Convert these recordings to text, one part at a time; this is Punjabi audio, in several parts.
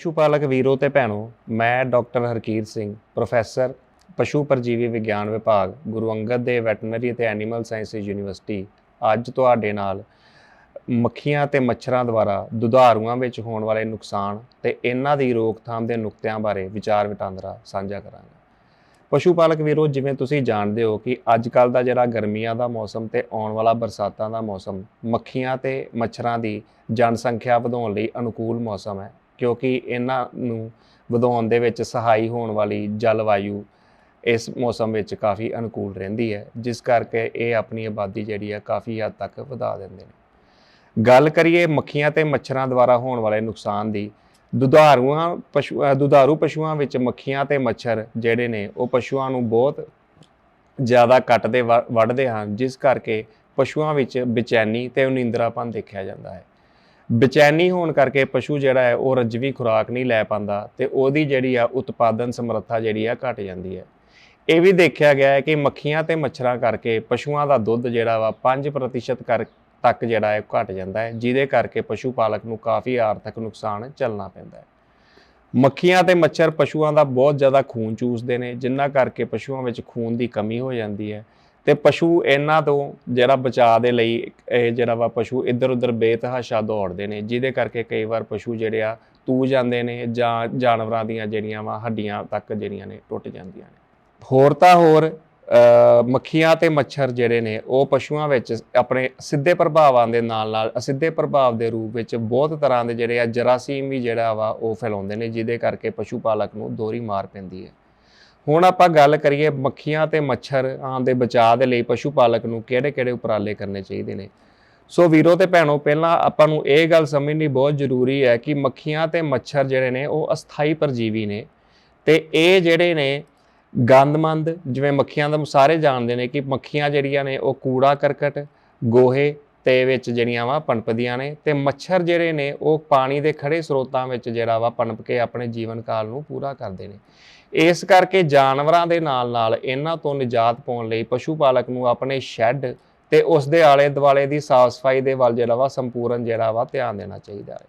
ਪਸ਼ੂ ਪਾਲਕ ਵੀਰੋ ਤੇ ਭੈਣੋ, ਮੈਂ ਡਾਕਟਰ ਹਰਕੀਰ ਸਿੰਘ, ਪ੍ਰੋਫੈਸਰ ਪਸ਼ੂ ਪਰਜੀਵੀ ਵਿਗਿਆਨ ਵਿਭਾਗ, ਗੁਰੂ ਅੰਗਦ ਦੇਵ ਵੈਟਰਨਰੀ ਅਤੇ ਐਨੀਮਲ ਸਾਇੰਸਜ਼ ਯੂਨੀਵਰਸਿਟੀ। ਅੱਜ ਤੁਹਾਡੇ ਨਾਲ ਮੱਖੀਆਂ ਤੇ ਮੱਛਰਾਂ ਦੁਆਰਾ ਦੁਧਾਰੂਆਂ ਵਿੱਚ ਹੋਣ ਵਾਲੇ ਨੁਕਸਾਨ ਤੇ ਇਹਨਾਂ ਦੀ ਰੋਕਥਾਮ ਦੇ ਨੁਕਤਿਆਂ ਬਾਰੇ ਵਿਚਾਰ ਵਟਾਂਦਰਾ ਸਾਂਝਾ ਕਰਾਂਗਾ। ਪਸ਼ੂ ਪਾਲਕ ਵੀਰੋ, ਜਿਵੇਂ ਤੁਸੀਂ ਜਾਣਦੇ ਹੋ ਕਿ ਅੱਜ ਕੱਲ ਦਾ ਜਿਹੜਾ ਗਰਮੀਆਂ ਦਾ ਮੌਸਮ ਤੇ ਆਉਣ ਵਾਲਾ ਬਰਸਾਤਾਂ ਦਾ ਮੌਸਮ, ਮੱਖੀਆਂ ਤੇ ਮੱਛਰਾਂ ਦੀ ਜਨਸੰਖਿਆ ਵਧਾਉਣ ਲਈ ਅਨੁਕੂਲ ਮੌਸਮ ਹੈ। ਕਿਉਂਕਿ ਇਹਨਾਂ ਨੂੰ ਵਧਾਉਣ ਦੇ ਵਿੱਚ ਸਹਾਈ ਹੋਣ ਵਾਲੀ ਜਲਵਾਯੂ ਇਸ ਮੌਸਮ ਵਿੱਚ ਕਾਫੀ ਅਨੁਕੂਲ ਰਹਿੰਦੀ ਹੈ, ਜਿਸ ਕਰਕੇ ਇਹ ਆਪਣੀ ਆਬਾਦੀ ਜਿਹੜੀ ਹੈ ਕਾਫੀ ਹੱਦ ਤੱਕ ਵਧਾ ਦਿੰਦੇ ਨੇ। ਗੱਲ ਕਰੀਏ ਮੱਖੀਆਂ ਤੇ ਮੱਛਰਾਂ ਦੁਆਰਾ ਹੋਣ ਵਾਲੇ ਨੁਕਸਾਨ ਦੀ, ਦੁਧਾਰੂਆਂ ਪਸ਼ੂ ਦੁਧਾਰੂ ਪਸ਼ੂਆਂ ਵਿੱਚ ਮੱਖੀਆਂ ਤੇ ਮੱਛਰ ਜਿਹੜੇ ਨੇ, ਉਹ ਪਸ਼ੂਆਂ ਨੂੰ ਬਹੁਤ ਜ਼ਿਆਦਾ ਕੱਟਦੇ ਵ- ਵੱਢਦੇ ਹਨ, ਜਿਸ ਕਰਕੇ ਪਸ਼ੂਆਂ ਵਿੱਚ ਬੇਚੈਨੀ ਤੇ ਨਿੰਦਰਾਪਨ ਦੇਖਿਆ ਜਾਂਦਾ ਹੈ। ਬੇਚੈਨੀ ਹੋਣ ਕਰਕੇ ਪਸ਼ੂ ਜਿਹੜਾ ਹੈ, ਉਹ ਰੱਜਵੀ ਖੁਰਾਕ ਨਹੀਂ ਲੈ ਪਾਉਂਦਾ ਤੇ ਉਹਦੀ ਜਿਹੜੀ ਆ ਉਤਪਾਦਨ ਸਮਰੱਥਾ ਜਿਹੜੀ ਆ ਘਟ ਜਾਂਦੀ ਹੈ। ਇਹ ਵੀ ਦੇਖਿਆ ਗਿਆ ਹੈ ਕਿ ਮੱਖੀਆਂ ਤੇ ਮੱਛਰਾਂ ਕਰਕੇ ਪਸ਼ੂਆਂ ਦਾ ਦੁੱਧ ਜਿਹੜਾ ਵਾ 5% ਕਰ ਤੱਕ ਜਿਹੜਾ ਹੈ ਘਟ ਜਾਂਦਾ ਹੈ, ਜਿਹਦੇ ਕਰਕੇ ਪਸ਼ੂ ਪਾਲਕ ਨੂੰ ਕਾਫੀ ਆਰਥਿਕ ਨੁਕਸਾਨ ਝੱਲਣਾ ਪੈਂਦਾ ਹੈ। ਮੱਖੀਆਂ ਤੇ ਮੱਛਰ ਪਸ਼ੂਆਂ ਦਾ ਬਹੁਤ ਜ਼ਿਆਦਾ ਖੂਨ ਚੂਸਦੇ ਨੇ, ਜਿੰਨਾ ਕਰਕੇ ਪਸ਼ੂਆਂ ਵਿੱਚ ਖੂਨ ਦੀ ਕਮੀ ਹੋ ਜਾਂਦੀ ਹੈ ਤੇ ਪਸ਼ੂ ਇਹਨਾਂ ਤੋਂ ਜਿਹੜਾ ਬਚਾਅ ਦੇ ਲਈ ਇਹ ਜਿਹੜਾ ਵਾ ਪਸ਼ੂ ਇੱਧਰ ਉੱਧਰ ਬੇਤਹਾਸ਼ਾ ਦੌੜਦੇ ਨੇ, ਜਿਹਦੇ ਕਰਕੇ ਕਈ ਵਾਰ ਪਸ਼ੂ ਜਿਹੜੇ ਆ ਤੂ ਜਾਂਦੇ ਨੇ ਜਾਂ ਜਾਨਵਰਾਂ ਦੀਆਂ ਜਿਹੜੀਆਂ ਵਾ ਹੱਡੀਆਂ ਤੱਕ ਜਿਹੜੀਆਂ ਨੇ ਟੁੱਟ ਜਾਂਦੀਆਂ ਨੇ। ਹੋਰ ਤਾਂ ਹੋਰ ਮੱਖੀਆਂ ਤੇ ਮੱਛਰ ਜਿਹੜੇ ਨੇ, ਉਹ ਪਸ਼ੂਆਂ ਵਿੱਚ ਆਪਣੇ ਸਿੱਧੇ ਪ੍ਰਭਾਵਾਂ ਦੇ ਨਾਲ ਨਾਲ ਅਸਿੱਧੇ ਪ੍ਰਭਾਵ ਦੇ ਰੂਪ ਵਿੱਚ ਬਹੁਤ ਤਰ੍ਹਾਂ ਦੇ ਜਿਹੜੇ ਆ ਜਰਾਸੀਮ ਵੀ ਜਿਹੜਾ ਵਾ ਉਹ ਫੈਲਾਉਂਦੇ ਨੇ, ਜਿਹਦੇ ਕਰਕੇ ਪਸ਼ੂ ਪਾਲਕ ਨੂੰ ਦੋਹਰੀ ਮਾਰ ਪੈਂਦੀ ਹੈ। ਹੁਣ ਆਪਾਂ ਗੱਲ ਕਰੀਏ ਮੱਖੀਆਂ ਤੇ ਮੱਛਰਾਂ ਦੇ ਬਚਾਅ ਦੇ ਲਈ ਪਸ਼ੂ ਪਾਲਕ ਨੂੰ ਕਿਹੜੇ-ਕਿਹੜੇ ਉਪਰਾਲੇ ਕਰਨੇ ਚਾਹੀਦੇ ਨੇ? ਸੋ ਵੀਰੋ ਤੇ ਭੈਣੋ, ਪਹਿਲਾਂ ਆਪਾਂ ਨੂੰ ਇਹ ਗੱਲ ਸਮਝਣੀ ਬਹੁਤ ਜ਼ਰੂਰੀ ਹੈ ਕਿ ਮੱਖੀਆਂ ਤੇ ਮੱਛਰ ਜਿਹੜੇ ਨੇ ਉਹ ਅਸਥਾਈ ਪਰਜੀਵੀ ਨੇ ਤੇ ਇਹ ਜਿਹੜੇ ਨੇ ਗੰਦਮੰਦ ਜਿਵੇਂ ਮੱਖੀਆਂ ਦਾ ਸਾਰੇ ਜਾਣਦੇ ਨੇ ਕਿ ਮੱਖੀਆਂ ਜਿਹੜੀਆਂ ਨੇ ਉਹ ਕੂੜਾ ਕਰਕਟ, ਗੋਹੇ ਤੇ ਵਿੱਚ ਜਿਹੜੀਆਂ ਵਾ ਪਣਪਦੀਆਂ ਨੇ ਤੇ ਮੱਛਰ ਜਿਹੜੇ ਨੇ ਉਹ ਪਾਣੀ ਦੇ ਖੜੇ ਸਰੋਤਾਂ ਵਿੱਚ ਜਿਹੜਾ ਵਾ ਪਣਪ ਕੇ ਆਪਣੇ ਜੀਵਨ ਕਾਲ ਨੂੰ ਪੂਰਾ ਕਰਦੇ ਨੇ। ਇਸ ਕਰਕੇ ਜਾਨਵਰਾਂ ਦੇ ਨਾਲ ਨਾਲ ਇਹਨਾਂ ਤੋਂ ਨਿਜਾਤ ਪਾਉਣ ਲਈ ਪਸ਼ੂ ਪਾਲਕ ਨੂੰ ਆਪਣੇ ਸ਼ੈੱਡ ਤੇ ਉਸ ਦੇ ਆਲੇ ਦੁਆਲੇ ਦੀ ਸਾਫ਼ ਸਫ਼ਾਈ ਦੇ ਵੱਲ ਜਿਹੜਾ ਵਾ ਸੰਪੂਰਨ ਜਿਹੜਾ ਵਾ ਧਿਆਨ ਦੇਣਾ ਚਾਹੀਦਾ ਹੈ।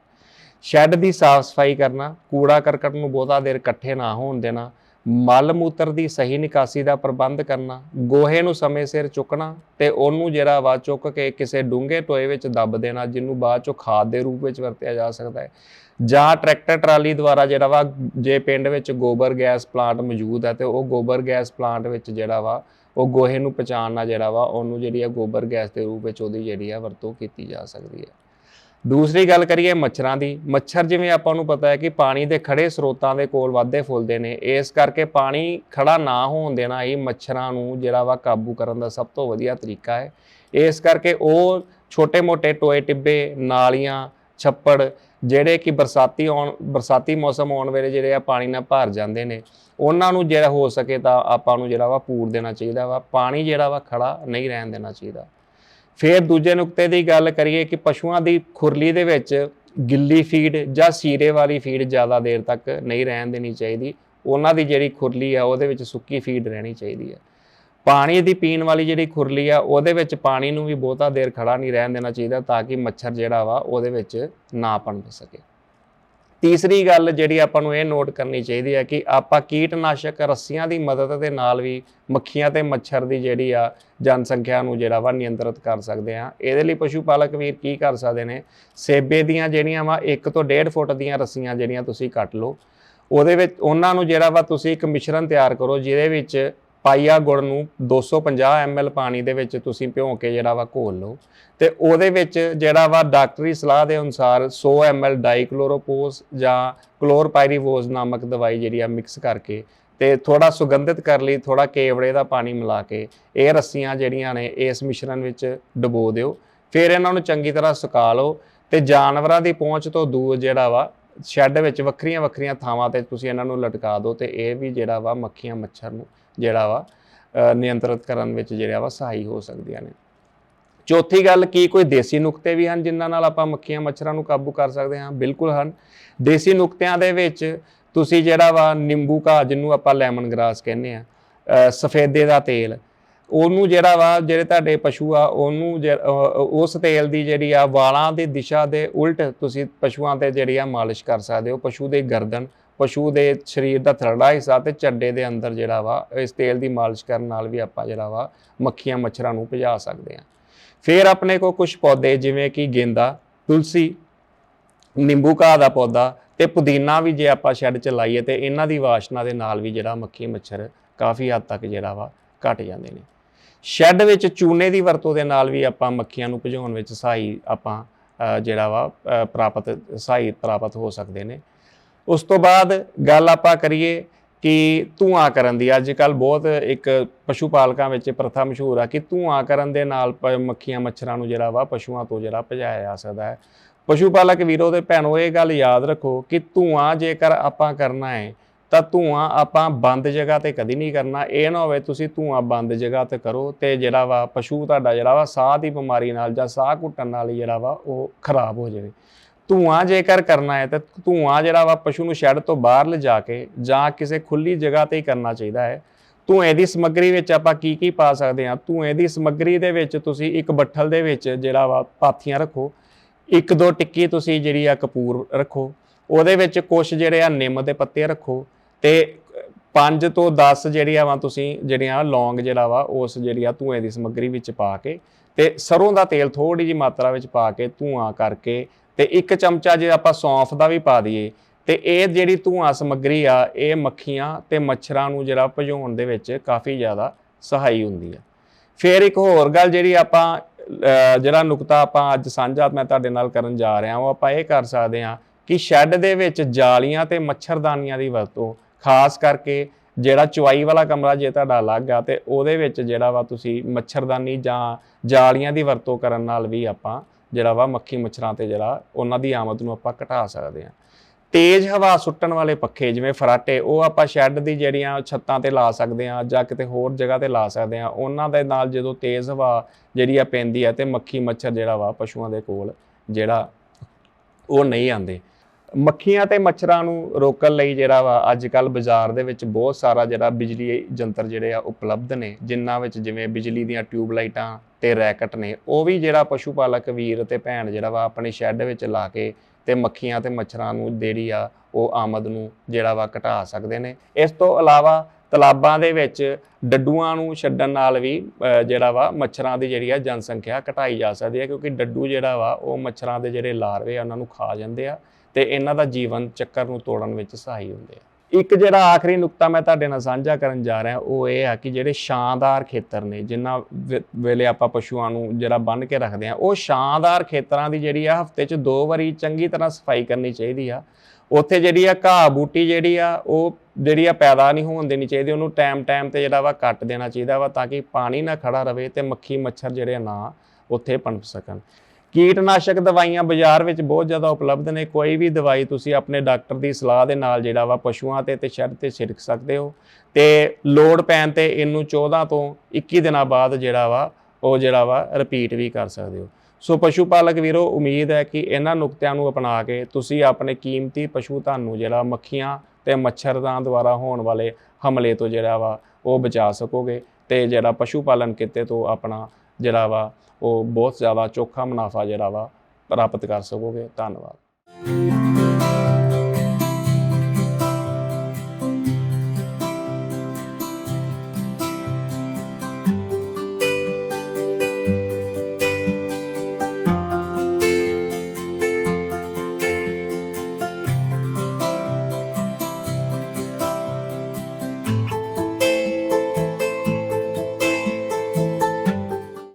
ਸ਼ੈੱਡ ਦੀ ਸਾਫ਼ ਸਫ਼ਾਈ ਕਰਨਾ, ਕੂੜਾ ਕਰਕਟ ਨੂੰ ਬਹੁਤਾ ਦੇਰ ਇਕੱਠੇ ਨਾ ਹੋਣ ਦੇਣਾ ਮਲ ਮੂਤਰ ਦੀ ਸਹੀ ਨਿਕਾਸੀ ਦਾ ਪ੍ਰਬੰਧ ਕਰਨਾ, ਗੋਹੇ ਨੂੰ ਸਮੇਂ ਸਿਰ ਚੁੱਕਣਾ ਤੇ ਉਹਨੂੰ ਜਿਹੜਾ ਵਾ ਚੁੱਕ ਕੇ ਕਿਸੇ ਡੂੰਘੇ ਟੋਏ ਵਿੱਚ ਦੱਬ ਦੇਣਾ, ਜਿਹਨੂੰ ਬਾਅਦ ਚੋਂ ਖਾਦ ਦੇ ਰੂਪ ਵਿੱਚ ਵਰਤਿਆ ਜਾ ਸਕਦਾ ਹੈ। ਜਾਂ ਟਰੈਕਟਰ ਟਰਾਲੀ ਦੁਆਰਾ ਜਿਹੜਾ ਵਾ, ਜੇ ਪਿੰਡ ਵਿੱਚ ਗੋਬਰ ਗੈਸ ਪਲਾਂਟ ਮੌਜੂਦ ਹੈ ਤੇ ਉਹ ਗੋਬਰ ਗੈਸ ਪਲਾਂਟ ਵਿੱਚ ਜਿਹੜਾ ਵਾ, ਉਹ ਗੋਹੇ ਨੂੰ ਪਛਾਣਨਾ ਜਿਹੜਾ ਵਾ, ਉਹਨੂੰ ਜਿਹੜੀ ਆ ਗੋਬਰ ਗੈਸ ਦੇ ਰੂਪ ਵਿੱਚ ਉਹਦੀ ਜਿਹੜੀ ਆ ਵਰਤੋਂ ਕੀਤੀ ਜਾ ਸਕਦੀ ਹੈ। ਦੂਸਰੀ ਗੱਲ ਕਰੀਏ ਮੱਛਰਾਂ ਦੀ, ਮੱਛਰ ਜਿਵੇਂ ਆਪਾਂ ਨੂੰ ਪਤਾ ਹੈ ਕਿ ਪਾਣੀ ਦੇ ਖੜੇ ਸਰੋਤਾਂ ਦੇ ਕੋਲ ਵਾਧੇ ਫੁੱਲਦੇ ਨੇ, ਇਸ ਕਰਕੇ ਪਾਣੀ ਖੜਾ ਨਾ ਹੋਣ ਦੇਣਾ ਹੀ ਮੱਛਰਾਂ ਨੂੰ ਜਿਹੜਾ ਵਾ ਕਾਬੂ ਕਰਨ ਦਾ ਸਭ ਤੋਂ ਵਧੀਆ ਤਰੀਕਾ ਹੈ। ਇਸ ਕਰਕੇ ਉਹ ਛੋਟੇ-ਮੋਟੇ ਟੋਏ ਟਿੱਬੇ, ਨਾਲੀਆਂ, ਛੱਪੜ ਜਿਹੜੇ ਕਿ ਬਰਸਾਤੀ ਆਉਣ, ਬਰਸਾਤੀ ਮੌਸਮ ਆਉਣ ਵੇਲੇ ਜਿਹੜੇ ਆ ਪਾਣੀ ਨਾਲ ਭਰ ਜਾਂਦੇ ਨੇ, ਉਹਨਾਂ ਨੂੰ ਜਿਹੜਾ ਹੋ ਸਕੇ ਤਾਂ ਆਪਾਂ ਨੂੰ ਜਿਹੜਾ ਵਾ ਪੂਰ ਦੇਣਾ ਚਾਹੀਦਾ ਵਾ, ਪਾਣੀ ਜਿਹੜਾ ਵਾ ਖੜਾ ਨਹੀਂ ਰਹਿਣ ਦੇਣਾ ਚਾਹੀਦਾ। ਫਿਰ ਦੂਜੇ ਨੁਕਤੇ ਦੀ ਗੱਲ ਕਰੀਏ ਕਿ ਪਸ਼ੂਆਂ ਦੀ ਖੁਰਲੀ ਦੇ ਵਿੱਚ ਗਿੱਲੀ ਫੀਡ ਜਾਂ ਸੀਰੇ ਵਾਲੀ ਫੀਡ ਜ਼ਿਆਦਾ ਦੇਰ ਤੱਕ ਨਹੀਂ ਰਹਿਣ ਦੇਣੀ ਚਾਹੀਦੀ। ਉਹਨਾਂ ਦੀ ਜਿਹੜੀ ਖੁਰਲੀ ਆ, ਉਹਦੇ ਵਿੱਚ ਸੁੱਕੀ ਫੀਡ ਰਹਿਣੀ ਚਾਹੀਦੀ ਹੈ ਪਾਣੀ ਦੀ ਪੀਣ ਵਾਲੀ ਜਿਹੜੀ ਖੁਰਲੀ ਆ, ਉਹਦੇ ਵਿੱਚ ਪਾਣੀ ਨੂੰ ਵੀ ਬਹੁਤਾ ਦੇਰ ਖੜਾ ਨਹੀਂ ਰਹਿਣ ਦੇਣਾ ਚਾਹੀਦਾ ਤਾਂ ਕਿ ਮੱਛਰ ਜਿਹੜਾ ਵਾ, ਉਹਦੇ ਵਿੱਚ ਨਾ ਪਣਪ ਸਕੇ। ਤੀਸਰੀ ਗੱਲ ਜਿਹੜੀ ਆਪਾਂ ਨੂੰ ਇਹ ਨੋਟ ਕਰਨੀ ਚਾਹੀਦੀ ਹੈ ਕਿ ਆਪਾਂ ਕੀਟਨਾਸ਼ਕ ਰੱਸੀਆਂ ਦੀ ਮਦਦ ਦੇ ਨਾਲ ਵੀ ਮੱਖੀਆਂ ਤੇ ਮੱਛਰ ਦੀ ਜਿਹੜੀ ਆ ਜਨਸੰਖਿਆ ਨੂੰ ਜਿਹੜਾ ਵਾ ਨਿਯੰਤਰਿਤ ਕਰ ਸਕਦੇ ਆ। ਇਹਦੇ ਲਈ ਪਸ਼ੂ ਪਾਲਕ ਵੀਰ ਕੀ ਕਰ ਸਕਦੇ ਨੇ? ਸੇਬੇ ਦੀਆਂ ਜਿਹੜੀਆਂ ਵਾ 1 ਤੋਂ 1.5 ਫੁੱਟ ਦੀਆਂ ਰੱਸੀਆਂ ਜਿਹੜੀਆਂ ਤੁਸੀਂ ਕੱਟ ਲਓ। ਉਹਦੇ ਵਿੱਚ ਉਹਨਾਂ ਨੂੰ ਜਿਹੜਾ ਵਾ ਤੁਸੀਂ ਇੱਕ ਮਿਸ਼ਰਣ ਤਿਆਰ ਕਰੋ ਜਿਹਦੇ ਵਿੱਚ ਪਾਈਆ ਗੁੜ ਨੂੰ 250 ml ਪਾਣੀ ਦੇ ਵਿੱਚ ਤੁਸੀਂ ਭਿਉਂ ਕੇ ਜਿਹੜਾ ਵਾ ਘੋਲ ਲਓ। ਤੇ ਉਹਦੇ ਵਿੱਚ ਜਿਹੜਾ ਵਾ ਡਾਕਟਰੀ ਸਲਾਹ ਦੇ ਅਨੁਸਾਰ 100 ml ਡਾਈਕਲੋਰੋਪੋਸ ਜਾਂ ਕਲੋਰਪਾਇਰੀਵੋਸ ਨਾਮਕ ਦਵਾਈ ਜਿਹੜੀ ਆ ਮਿਕਸ ਕਰਕੇ ਤੇ ਥੋੜਾ ਸੁਗੰਧਿਤ ਕਰ ਲਈ ਥੋੜਾ ਕੇਵੜੇ ਦਾ ਪਾਣੀ ਮਿਲਾ ਕੇ ਇਹ ਰੱਸੀਆਂ ਜਿਹੜੀਆਂ ਨੇ ਇਸ ਮਿਸ਼ਰਣ ਵਿੱਚ ਡੁਬੋ ਦਿਓ। ਫਿਰ ਇਹਨਾਂ ਨੂੰ ਚੰਗੀ ਤਰ੍ਹਾਂ ਸੁਕਾ ਲਓ ਤੇ ਜਾਨਵਰਾਂ ਦੀ ਪਹੁੰਚ ਤੋਂ ਦੂਰ ਜਿਹੜਾ ਵਾ ਸ਼ੈੱਡ ਵਿੱਚ ਵੱਖਰੀਆਂ ਵੱਖਰੀਆਂ ਥਾਵਾਂ ਤੇ ਤੁਸੀਂ ਇਹਨਾਂ ਨੂੰ ਲਟਕਾ ਦਿਓ ਤੇ ਇਹ ਵੀ ਜਿਹੜਾ ਵਾ ਮੱਖੀਆਂ ਮੱਛਰ ਨੂੰ ਜਿਹੜਾ ਵਾ ਨਿਯੰਤਰਿਤ ਕਰਨ ਵਿੱਚ ਜਿਹੜਾ ਵਾ ਸਹਾਈ ਹੋ ਸਕਦੀਆਂ ਨੇ। ਚੌਥੀ ਗੱਲ ਕੀ ਕੋਈ ਦੇਸੀ ਨੁਕਤੇ ਵੀ ਹਨ ਜਿਨ੍ਹਾਂ ਨਾਲ ਆਪਾਂ ਮੱਖੀਆਂ ਮੱਛਰਾਂ ਨੂੰ ਕਾਬੂ ਕਰ ਸਕਦੇ ਹਾਂ? ਬਿਲਕੁਲ ਹਨ। ਦੇਸੀ ਨੁਕਤਿਆਂ ਦੇ ਵਿੱਚ ਤੁਸੀਂ ਜਿਹੜਾ ਵਾ ਨਿੰਬੂ ਘਾਹ ਜਿਹਨੂੰ ਆਪਾਂ ਲੈਮਨ ਗ੍ਰਾਸ ਕਹਿੰਦੇ ਆ ਅ, ਸਫੇਦੇ ਦਾ ਤੇਲ ਉਹਨੂੰ ਜਿਹੜਾ ਵਾ ਜਿਹੜੇ ਤੁਹਾਡੇ ਪਸ਼ੂ ਆ ਉਹਨੂੰ ਜੇ- ਉਸ ਤੇਲ ਦੀ ਜਿਹੜੀ ਆ ਵਾਲਾਂ ਦੀ ਦਿਸ਼ਾ ਦੇ ਉਲਟ ਤੁਸੀਂ ਪਸ਼ੂਆਂ ਤੇ ਜਿਹੜੀ ਆ ਮਾਲਿਸ਼ ਕਰ ਸਕਦੇ ਹੋ ਪਸ਼ੂ ਦੇ ਗਰਦਨ ਪਸ਼ੂ ਦੇ ਸਰੀਰ ਦਾ ਥਰੜਾ ਹਿੱਸਾ ਤੇ ਚੱਡੇ ਦੇ ਅੰਦਰ ਜਿਹੜਾ ਵਾ, ਇਸ ਤੇਲ ਦੀ ਮਾਲਿਸ਼ ਕਰਨ ਨਾਲ ਵੀ ਆਪਾਂ ਜਿਹੜਾ ਵਾ, ਮੱਖੀਆਂ, ਮੱਛਰਾਂ ਨੂੰ ਭਜਾ ਸਕਦੇ ਆ ਫਿਰ ਆਪਣੇ ਕੋ ਕੁਝ ਪੌਦੇ ਜਿਵੇਂ ਕਿ ਗੇਂਦਾ, ਤੁਲਸੀ, ਨਿੰਬੂ ਘਾਹ ਦਾ ਪੌਦਾ ਤੇ ਪੁਦੀਨਾ ਵੀ ਜੇ ਆਪਾਂ ਸ਼ੈੱਡ ਚ ਲਾਈਏ ਤੇ ਇਹਨਾਂ ਦੀ ਵਾਸ਼ਨਾ ਦੇ ਨਾਲ ਵੀ ਜਿਹੜਾ ਮੱਖੀ, ਮੱਛਰ ਕਾਫੀ ਹੱਦ ਤੱਕ ਜਿਹੜਾ ਵਾ, ਘਟ ਜਾਂਦੇ ਨੇ। ਸ਼ੈੱਡ ਵਿੱਚ ਚੂਨੇ ਦੀ ਵਰਤੋਂ ਦੇ ਨਾਲ ਵੀ ਆਪਾਂ ਮੱਖੀਆਂ ਨੂੰ ਭਜਾਉਣ ਵਿੱਚ ਸਹਾਈ ਆਪਾਂ ਜਿਹੜਾ ਵਾ ਪ੍ਰਾਪਤ, ਸਹਾਈ ਪ੍ਰਾਪਤ ਹੋ ਸਕਦੇ ਨੇ। ਉਸ ਤੋਂ ਬਾਅਦ ਗੱਲ ਆਪਾਂ ਕਰੀਏ ਕਿ ਧੂਆਂ ਕਰਨ ਦੀ। ਅੱਜ ਕੱਲ ਬਹੁਤ ਇੱਕ ਪਸ਼ੂ ਪਾਲਕਾਂ ਵਿੱਚ ਪ੍ਰਥਾ ਮਸ਼ਹੂਰ ਆ ਕਿ ਧੂਆਂ ਕਰਨ ਦੇ ਨਾਲ ਪ- ਮੱਖੀਆਂ ਮੱਛਰਾਂ ਨੂੰ ਜਿਹੜਾ ਵਾ ਪਸ਼ੂਆਂ ਤੋਂ ਜਿਹੜਾ ਭਜਾਇਆ ਜਾ ਸਕਦਾ ਹੈ। ਪਸ਼ੂ ਪਾਲਕ ਵੀਰੋ ਤੇ ਭੈਣੋ, ਇਹ ਗੱਲ ਯਾਦ ਰੱਖੋ ਕਿ ਧੂਆਂ ਜੇਕਰ ਆਪਾਂ ਕਰਨਾ ਹੈ, ਤਾਂ ਧੂਆਂ ਆਪਾਂ ਬੰਦ ਜਗ੍ਹਾ ਤੇ ਕਦੀ ਨਹੀਂ ਕਰਨਾ। ਇਹ ਨਾ ਹੋਵੇ ਤੁਸੀਂ ਧੂਆਂ ਬੰਦ ਜਗ੍ਹਾ ਤੇ ਕਰੋ ਤੇ ਜਿਹੜਾ ਵਾ ਪਸ਼ੂ ਤੁਹਾਡਾ ਜਿਹੜਾ ਵਾ ਸਾਹ ਦੀ ਬਿਮਾਰੀ ਨਾਲ ਜਾਂ ਸਾਹ ਘੁੱਟਣ ਨਾਲ ਹੀ ਜਿਹੜਾ ਵਾ ਉਹ ਖਰਾਬ ਹੋ ਜਾਵੇ। ਧੂਆਂ ਜੇਕਰ ਕਰਨਾ ਹੈ, ਤਾਂ ਧੂਆਂ ਜਿਹੜਾ ਵਾ ਪਸ਼ੂ ਨੂੰ ਸ਼ੈੱਡ ਤੋਂ ਬਾਹਰ ਲਿਜਾ ਕੇ ਜਾਂ ਕਿਸੇ ਖੁੱਲੀ ਜਗ੍ਹਾ ਤੇ ਹੀ ਕਰਨਾ ਚਾਹੀਦਾ ਹੈ। ਧੂਏ ਦੀ ਸਮੱਗਰੀ ਵਿੱਚ ਆਪਾਂ ਕੀ ਕੀ ਪਾ ਸਕਦੇ ਹਾਂ? ਧੂਏ ਦੀ ਸਮੱਗਰੀ ਦੇ ਵਿੱਚ ਤੁਸੀਂ ਇੱਕ ਬੱਠਲ ਦੇ ਵਿੱਚ ਜਿਹੜਾ ਵਾ ਪਾਥੀਆਂ ਰੱਖੋ। ਇੱਕ ਦੋ ਟਿੱਕੀ ਤੁਸੀਂ ਜਿਹੜੀ ਆ ਕਪੂਰ ਰੱਖੋ। ਉਹਦੇ ਵਿੱਚ ਕੁਝ ਜਿਹੜੇ ਆ ਨਿੰਮ ਦੇ ਪੱਤੇ ਰੱਖੋ ਤੇ 5 ਤੋਂ 10 ਜਿਹੜੀਆਂ ਵਾ ਤੁਸੀਂ ਜਿਹੜੀਆਂ ਲੌਂਗ ਜਿਹੜਾ ਵਾ, ਉਸ ਜਿਹੜੀ ਆ ਧੂਏ ਦੀ ਸਮੱਗਰੀ ਵਿੱਚ ਪਾ ਕੇ ਤੇ ਸਰੋਂ ਦਾ ਤੇਲ ਥੋੜੀ ਜੀ ਮਾਤਰਾ ਵਿੱਚ ਪਾ ਕੇ ਧੂਆਂ ਕਰਕੇ ਤੇ ਇੱਕ ਚਮਚਾ ਜੇ ਆਪਾਂ ਸੌਂਫ ਦਾ ਵੀ ਪਾ ਦਈਏ, ਤੇ ਇਹ ਜਿਹੜੀ ਧੂਆਂ ਸਮੱਗਰੀ ਆ, ਇਹ ਮੱਖੀਆਂ ਤੇ ਮੱਛਰਾਂ ਨੂੰ ਜਿਹੜਾ ਭਜਾਉਣ ਦੇ ਵਿੱਚ ਕਾਫੀ ਜ਼ਿਆਦਾ ਸਹਾਈ ਹੁੰਦੀ ਆ। ਫਿਰ ਇੱਕ ਹੋਰ ਗੱਲ ਜਿਹੜੀ ਆਪਾਂ ਜਿਹੜਾ ਨੁਕਤਾ ਆਪਾਂ ਅੱਜ ਸਾਂਝਾ ਮੈਂ ਤੁਹਾਡੇ ਨਾਲ ਕਰਨ ਜਾ ਰਿਹਾ ਹਾਂ ਉਹ ਆਪਾਂ ਇਹ ਕਰ ਸਕਦੇ ਹਾਂ ਕਿ ਸ਼ੈੱਡ ਦੇ ਵਿੱਚ ਜਾਲੀਆਂ ਤੇ ਮੱਛਰਦਾਨੀਆਂ ਦੀ ਵਰਤੋਂ, ਖਾਸ ਕਰਕੇ ਜਿਹੜਾ ਚੁਆਈ ਵਾਲਾ ਕਮਰਾ ਜੇ ਤੁਹਾਡਾ ਅਲੱਗ ਆ, ਤੇ ਉਹਦੇ ਵਿੱਚ ਜਿਹੜਾ ਵਾ ਤੁਸੀਂ ਮੱਛਰਦਾਨੀ ਜਾਂ ਜਾਲੀਆਂ ਦੀ ਵਰਤੋਂ ਕਰਨ ਨਾਲ ਵੀ ਆਪਾਂ ਜਿਹੜਾ ਵਾ ਮੱਖੀ ਮੱਛਰਾਂ ਤੇ ਜਿਹੜਾ, ਉਹਨਾਂ ਦੀ ਆਮਦ ਨੂੰ ਆਪਾਂ ਘਟਾ ਸਕਦੇ ਹਾਂ। ਤੇਜ਼ ਹਵਾ ਸੁੱਟਣ ਵਾਲੇ ਪੱਖੇ ਜਿਵੇਂ ਫਰਾਟੇ, ਉਹ ਆਪਾਂ ਸ਼ੈੱਡ ਦੀ ਜਿਹੜੀਆਂ ਛੱਤਾਂ ਤੇ ਲਾ ਸਕਦੇ ਹਾਂ ਜਾਂ ਕਿਤੇ ਹੋਰ ਜਗ੍ਹਾ ਤੇ ਲਾ ਸਕਦੇ ਹਾਂ, ਉਹਨਾਂ ਦੇ ਨਾਲ ਜਦੋਂ ਤੇਜ਼ ਹਵਾ ਜਿਹੜੀ ਆ ਪੈਂਦੀ ਆ ਤੇ ਮੱਖੀ ਮੱਛਰ ਜਿਹੜਾ ਵਾ ਪਸ਼ੂਆਂ ਦੇ ਕੋਲ ਜਿਹੜਾ, ਉਹ ਨਹੀਂ ਆਉਂਦੇ। ਮੱਖੀਆਂ ਤੇ ਮੱਛਰਾਂ ਨੂੰ ਰੋਕਣ ਲਈ ਜਿਹੜਾ ਵਾ ਅੱਜ ਕੱਲ ਬਾਜ਼ਾਰ ਦੇ ਵਿੱਚ ਬਹੁਤ ਸਾਰਾ ਜਿਹੜਾ ਬਿਜਲੀ ਯੰਤਰ ਜਿਹੜੇ ਆ ਉਪਲਬਧ ਨੇ, ਜਿਨ੍ਹਾਂ ਵਿੱਚ ਜਿਵੇਂ ਬਿਜਲੀ ਦੀਆਂ ਟਿਊਬ ਲਾਈਟਾਂ ਤੇ ਰੈਕਟ ਨੇ, ਉਹ ਵੀ ਜਿਹੜਾ ਪਸ਼ੂ ਪਾਲਕ ਵੀਰ ਤੇ ਭੈਣ ਜਿਹੜਾ ਵਾ ਆਪਣੇ ਸ਼ੈੱਡ ਵਿੱਚ ਲਾ ਕੇ ਤੇ ਮੱਖੀਆਂ ਤੇ ਮੱਛਰਾਂ ਨੂੰ ਜਿਹੜੀ ਆ, ਉਹ ਆਮਦ ਨੂੰ ਜਿਹੜਾ ਵਾ ਘਟਾ ਸਕਦੇ ਨੇ। ਇਸ ਤੋਂ ਇਲਾਵਾ ਤਲਾਬਾਂ ਦੇ ਵਿੱਚ ਡੱਡੂਆਂ ਨੂੰ ਛੱਡਣ ਨਾਲ ਵੀ ਜਿਹੜਾ ਵਾ ਮੱਛਰਾਂ ਦੀ ਜਿਹੜੀ ਆ ਜਨਸੰਖਿਆ ਘਟਾਈ ਜਾ ਸਕਦੀ ਹੈ, ਕਿਉਂਕਿ ਡੱਡੂ ਜਿਹੜਾ ਵਾ, ਉਹ ਮੱਛਰਾਂ ਦੇ ਜਿਹੜੇ ਲਾਰਵੇ ਆ, ਉਹਨਾਂ ਨੂੰ ਖਾ ਜਾਂਦੇ ਆ ਤੇ ਇਹਨਾਂ ਦਾ ਜੀਵਨ ਚੱਕਰ ਨੂੰ ਤੋੜਨ ਵਿੱਚ ਸਹਾਈ ਹੁੰਦੇ ਆ। ਇੱਕ ਜਿਹੜਾ ਆਖਰੀ ਨੁਕਤਾ ਮੈਂ ਤੁਹਾਡੇ ਨਾਲ ਸਾਂਝਾ ਕਰਨ ਜਾ ਰਿਹਾ, ਉਹ ਇਹ ਆ ਕਿ ਜਿਹੜੇ ਸ਼ਾਨਦਾਰ ਖੇਤਰ ਨੇ ਜਿਨ੍ਹਾਂ ਵੇ- ਵੇਲੇ ਆਪਾਂ ਪਸ਼ੂਆਂ ਨੂੰ ਜਿਹੜਾ ਬੰਨ੍ਹ ਕੇ ਰੱਖਦੇ ਆ ਉਹ ਸ਼ਾਨਦਾਰ ਖੇਤਰਾਂ ਦੀ ਜਿਹੜੀ ਆ, ਹਫ਼ਤੇ 'ਚ ਦੋ ਵਾਰੀ ਚੰਗੀ ਤਰ੍ਹਾਂ ਸਫ਼ਾਈ ਕਰਨੀ ਚਾਹੀਦੀ ਆ। ਉੱਥੇ ਜਿਹੜੀ ਆ ਘਾਹ ਬੂਟੀ ਜਿਹੜੀ ਆ, ਉਹ ਜਿਹੜੀ ਆ ਪੈਦਾ ਨਹੀਂ ਹੋਣ ਦੇਣੀ ਚਾਹੀਦੀ, ਉਹਨੂੰ ਟਾਈਮ ਟਾਈਮ ਤੇ ਜਿਹੜਾ ਵਾ ਕੱਟ ਦੇਣਾ ਚਾਹੀਦਾ ਵਾ, ਤਾਂ ਕਿ ਪਾਣੀ ਨਾ ਖੜਾ ਰਵੇ ਤੇ ਮੱਖੀ ਮੱਛਰ ਜਿਹੜੇ ਆ ਨਾ ਉੱਥੇ ਪਨਪ ਸਕਣ। ਕੀਟਨਾਸ਼ਕ ਦਵਾਈਆਂ ਬਾਜ਼ਾਰ ਵਿੱਚ ਬਹੁਤ ਜ਼ਿਆਦਾ ਉਪਲਬਧ ਨੇ। ਕੋਈ ਵੀ ਦਵਾਈ ਤੁਸੀਂ ਆਪਣੇ ਡਾਕਟਰ ਦੀ ਸਲਾਹ ਦੇ ਨਾਲ ਜਿਹੜਾ ਵਾ ਪਸ਼ੂਆਂ ਤੇ ਤੇ ਸ਼ੈੱਡ ਤੇ ਛਿੜਕ ਸਕਦੇ ਹੋ। ਤੇ ਲੋੜ ਪੈਣ ਤੇ ਇਹਨੂੰ 14 ਤੋਂ 21 ਦਿਨਾਂ ਬਾਅਦ ਜਿਹੜਾ ਵਾ ਉਹ ਜਿਹੜਾ ਵਾ ਰਿਪੀਟ ਵੀ ਕਰ ਸਕਦੇ ਹੋ। ਸੋ ਪਸ਼ੂ ਪਾਲਕ ਵੀਰੋ, ਉਮੀਦ ਹੈ ਕਿ ਇਹਨਾਂ ਨੁਕਤਿਆਂ ਨੂੰ ਅਪਣਾ ਕੇ ਤੁਸੀਂ ਆਪਣੇ ਕੀਮਤੀ ਪਸ਼ੂ ਧਨ ਨੂੰ ਜਿਹੜਾ ਮੱਖੀਆਂ ਤੇ ਮੱਛਰਾਂ ਦੁਆਰਾ ਹੋਣ ਵਾਲੇ ਹਮਲੇ ਤੋਂ ਜਿਹੜਾ ਵਾ ਉਹ ਬਚਾ ਸਕੋਗੇ ਤੇ ਜਿਹੜਾ ਪਸ਼ੂ ਪਾਲਣ ਕਿੱਤੇ ਤੋਂ ਆਪਣਾ ਜਿਹੜਾ ਵਾ ਉਹ ਬਹੁਤ ਜ਼ਿਆਦਾ ਚੋਖਾ ਮੁਨਾਫਾ ਜਿਹੜਾ ਵਾ ਪ੍ਰਾਪਤ ਕਰ ਸਕੋਗੇ। ਧੰਨਵਾਦ।